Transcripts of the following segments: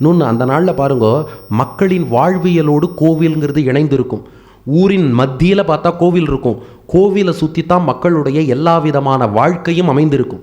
இன்னொன்று அந்த நாளில் பாருங்க மக்களின் வாழ்வியலோடு கோவில்ங்கிறது இணைந்திருக்கும். ஊரின் மத்தியில் பார்த்தா கோவில் இருக்கும். கோவிலை சுற்றி தான் மக்களுடைய எல்லா விதமான வாழ்க்கையும் அமைந்திருக்கும்.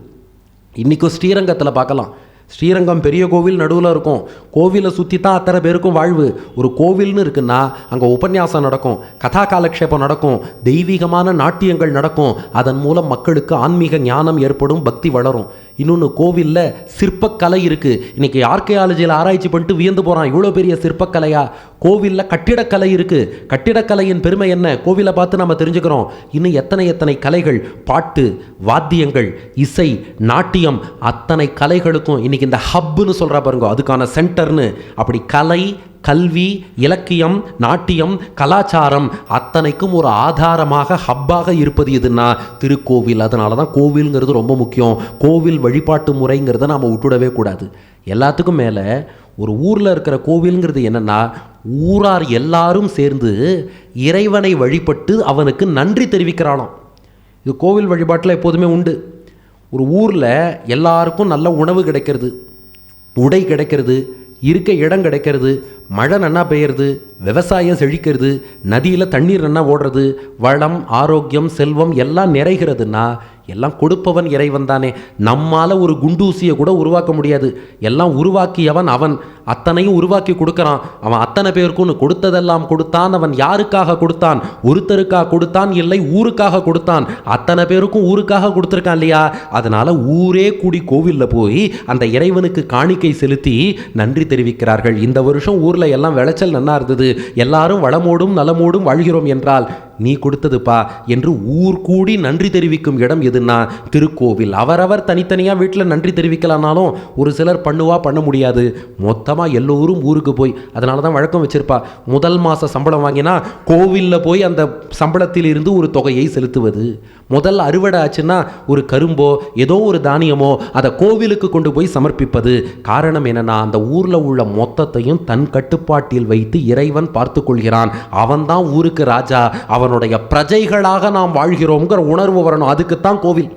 இன்றைக்கும் ஸ்ரீரங்கத்தில் பார்க்கலாம். ஸ்ரீரங்கம் பெரிய கோவில் நடுவில் இருக்கும். கோவிலை சுற்றி தான் அத்தனை பேருக்கும் வாழ்வு. ஒரு கோவில்னு இருக்குன்னா அங்கே உபன்யாசம் நடக்கும் கதா காலக்ஷேபம் நடக்கும் தெய்வீகமான நாட்டியங்கள் நடக்கும். அதன் மூலம் மக்களுக்கு ஆன்மீக ஞானம் ஏற்படும் பக்தி வளரும். இன்னொன்று கோவிலில் சிற்பக்கலை இருக்குது இன்றைக்கி ஆர்கியாலஜியில் ஆராய்ச்சி பண்ணிட்டு வியந்து போகிறான் இவ்வளோ பெரிய சிற்பக்கலையா? கோவிலில் கட்டிடக்கலை இருக்குது கட்டிடக்கலையின் பெருமை என்ன? கோவிலை பார்த்து நம்ம தெரிஞ்சுக்கிறோம். இன்னும் எத்தனை எத்தனை கலைகள்? பாட்டு வாத்தியங்கள் இசை நாட்டியம் அத்தனை கலைகளுக்கும் இன்றைக்கி இந்த ஹப்புன்னு சொல்கிறா பாருங்க. அதுக்கான சென்டர்னு. அப்படி கலை கல்வி இலக்கியம் நாட்டியம் கலாச்சாரம் அத்தனைக்கும் ஒரு ஆதாரமாக ஹப்பாக இருப்பது எதுன்னா திருக்கோவில். அதனால தான் கோவில்ங்கிறது ரொம்ப முக்கியம். கோவில் வழிபாட்டு முறைங்கிறத நாம் விட்டுடவே கூடாது. எல்லாத்துக்கும் மேலே ஒரு ஊரில் இருக்கிற கோவில்ங்கிறது என்னென்னா ஊரார் எல்லாரும் சேர்ந்து இறைவனை வழிபட்டு அவனுக்கு நன்றி தெரிவிக்கிறானாம் இது கோவில் வழிபாட்டில் எப்போதுமே உண்டு. ஒரு ஊரில் எல்லாருக்கும் நல்ல உணவு கிடைக்கிறது உடை கிடைக்கிறது இருக்க இடம் கிடைக்கிறது மழை நன்னா பெய்யறது விவசாயம் செழிக்கிறது நதியில் தண்ணீர் நன்னா ஓடுறது வளம் ஆரோக்கியம் செல்வம் எல்லாம் நிறைகிறதுன்னா எல்லாம் கொடுப்பவன் இறைவன் தானே. நம்மால் ஒரு குண்டூசியை கூட உருவாக்க முடியாது. எல்லாம் உருவாக்கியவன் அவன். அத்தனையும் உருவாக்கி கொடுக்கறான். அவன் அத்தனை பேருக்கும் கொடுத்ததெல்லாம் கொடுத்தான். அவன் யாருக்காக கொடுத்தான்? ஒருத்தருக்காக கொடுத்தான் இல்லை ஊருக்காக கொடுத்தான். அத்தனை பேருக்கும் ஊருக்காக கொடுத்துருக்கான் இல்லையா? அதனால் ஊரே கூடி கோவிலில் போய் அந்த இறைவனுக்கு காணிக்கை செலுத்தி நன்றி தெரிவிக்கிறார்கள். இந்த வருஷம் ஊரில் எல்லாம் விளைச்சல் நன்னா இருந்தது. எல்லாரும் வளமோடும் நலமோடும் வாழ்கிறோம் என்றால் நீ கொடுத்ததுப்பா என்று ஊர் கூடி நன்றி தெரிவிக்கும் இடம் எதுன்னா திருக்கோவில். அவரவர் தனித்தனியாக வீட்டில் நன்றி தெரிவிக்கலானாலும் ஒரு சிலர் பண்ணுவா பண்ண முடியாது. மொத்தம் மொத்தமாக எல்லோரும் ஊருக்கு போய் அதனால தான் வழக்கம் வச்சிருப்பா முதல் மாத சம்பளம் வாங்கினா கோவிலில் போய் அந்த சம்பளத்தில் இருந்து ஒரு தொகையை செலுத்துவது. முதல் அறுவடை ஆச்சுன்னா ஒரு கரும்போ ஏதோ ஒரு தானியமோ அதை கோவிலுக்கு கொண்டு போய் சமர்ப்பிப்பது. காரணம் என்னன்னா அந்த ஊரில் உள்ள மொத்தத்தையும் தன் கட்டுப்பாட்டில் வைத்து இறைவன் பார்த்து கொள்கிறான் அவன்தான் ஊருக்கு ராஜா அவனுடைய பிரஜைகளாக நாம் வாழ்கிறோங்கிற உணர்வு வரணும். அதுக்குத்தான் கோவில்.